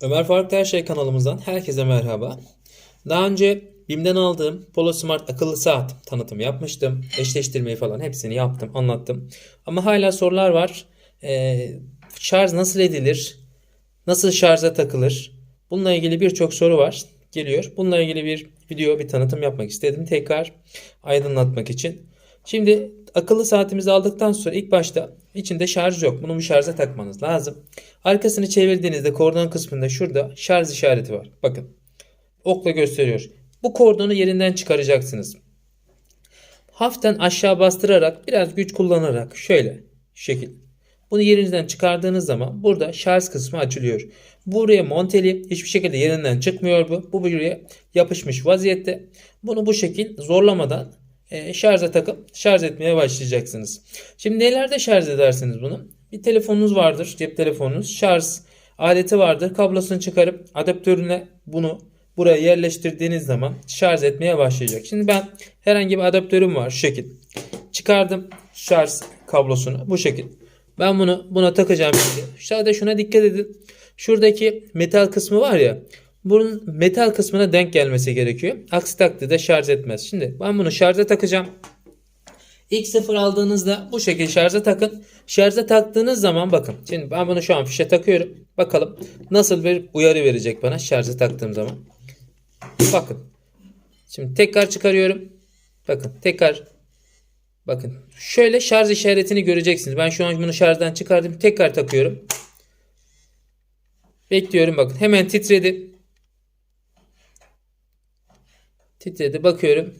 Ömer Faruk Her Şey kanalımızdan herkese merhaba. Daha önce BİM'den aldığım Polo Smart akıllı saat tanıtımı yapmıştım. Eşleştirmeyi falan hepsini yaptım, anlattım. Ama hala sorular var. Ee, şarj nasıl edilir? Nasıl şarja takılır? Bununla ilgili birçok soru var. Geliyor. Bununla ilgili bir video, bir tanıtım yapmak istedim. Tekrar aydınlatmak için. Şimdi akıllı saatimizi aldıktan sonra ilk başta içinde şarj yok. Bunu bir şarja takmanız lazım. Arkasını çevirdiğinizde kordon kısmında şurada şarj işareti var. Bakın. Okla gösteriyor. Bu kordonu yerinden çıkaracaksınız. Hafiften aşağı bastırarak biraz güç kullanarak şöyle şekil. Bunu yerinizden çıkardığınız zaman burada şarj kısmı açılıyor. Buraya monteli hiçbir şekilde yerinden çıkmıyor bu. Bu buraya yapışmış vaziyette. Bunu bu şekil zorlamadan şarja takıp şarj etmeye başlayacaksınız. Şimdi nelerde şarj edersiniz bunu? Bir telefonunuz vardır, cep telefonunuz. Şarj aleti vardır. Kablosunu çıkarıp adaptörüne bunu buraya yerleştirdiğiniz zaman şarj etmeye başlayacak. Şimdi ben herhangi bir adaptörüm var şu şekil. Çıkardım şarj kablosunu bu şekil. Ben bunu buna takacağım şimdi. Sadece şuna dikkat edin. Şuradaki metal kısmı var ya. Bunun metal kısmına denk gelmesi gerekiyor. Aksi takdirde şarj etmez. Şimdi ben bunu şarja takacağım. İlk sıfır aldığınızda bu şekilde şarja takın. Şarja taktığınız zaman bakın. Şimdi ben bunu şu an fişe takıyorum. Bakalım nasıl bir uyarı verecek bana şarja taktığım zaman. Bakın. Şimdi tekrar çıkarıyorum. Bakın tekrar bakın. Şöyle şarj işaretini göreceksiniz. Ben şu an bunu şarjdan çıkardım. Tekrar takıyorum. Bekliyorum bakın. Hemen titredi. Titredi. Bakıyorum.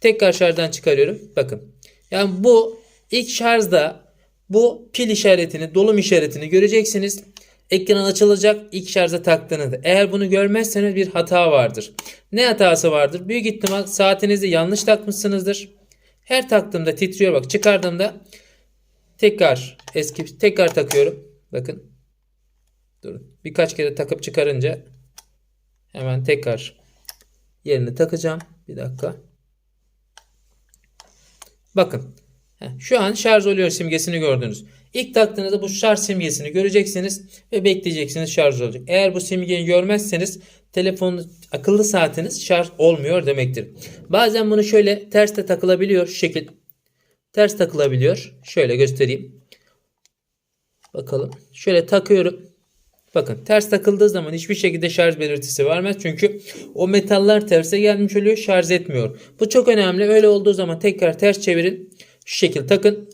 Tekrar şarjdan çıkarıyorum. Bakın. Yani bu ilk şarjda bu pil işaretini, dolum işaretini göreceksiniz. Ekran açılacak ilk şarja taktığınızda. Eğer bunu görmezseniz bir hata vardır. Ne hatası vardır? Büyük ihtimal saatinizi yanlış takmışsınızdır. Her taktığımda titriyor bak. Çıkardığımda tekrar eski tekrar takıyorum. Bakın. Durun. Birkaç kere takıp çıkarınca hemen tekrar yerini takacağım. Bir dakika. Bakın. Şu an şarj oluyor simgesini gördünüz. İlk taktığınızda bu şarj simgesini göreceksiniz ve bekleyeceksiniz şarj olacak. Eğer bu simgeyi görmezseniz telefon akıllı saatiniz şarj olmuyor demektir. Bazen bunu şöyle ters de takılabiliyor şu şekil. Ters takılabiliyor. Şöyle göstereyim. Bakalım. Şöyle takıyorum. Bakın ters takıldığı zaman hiçbir şekilde şarj belirtisi vermez. Çünkü o metaller terse gelmiş oluyor şarj etmiyor. Bu çok önemli. Öyle olduğu zaman tekrar ters çevirin. Şu şekil takın.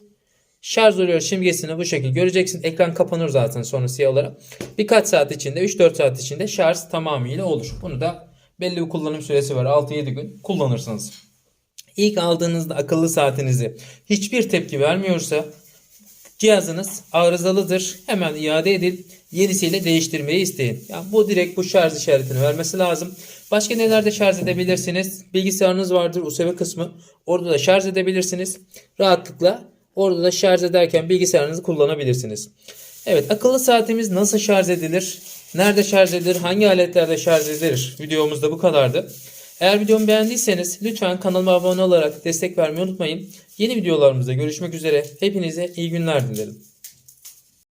Şarj oluyor simgesini bu şekil göreceksin. Ekran kapanır zaten sonra siyah olarak. Birkaç saat içinde 3-4 saat içinde şarj tamamıyla olur. Bunu da belli bir kullanım süresi var. 6-7 gün kullanırsınız. İlk aldığınızda akıllı saatinizi hiçbir tepki vermiyorsa cihazınız arızalıdır. Hemen iade edin. Yenisiyle değiştirmeyi isteyin. Yani bu direkt bu şarj işaretini vermesi lazım. Başka nelerde şarj edebilirsiniz? Bilgisayarınız vardır USB kısmı. Orada da şarj edebilirsiniz. Rahatlıkla orada da şarj ederken bilgisayarınızı kullanabilirsiniz. Evet akıllı saatimiz nasıl şarj edilir? Nerede şarj edilir? Hangi aletlerde şarj edilir? Videomuz da bu kadardı. Eğer videomu beğendiyseniz lütfen kanalıma abone olarak destek vermeyi unutmayın. Yeni videolarımızda görüşmek üzere. Hepinize iyi günler dilerim.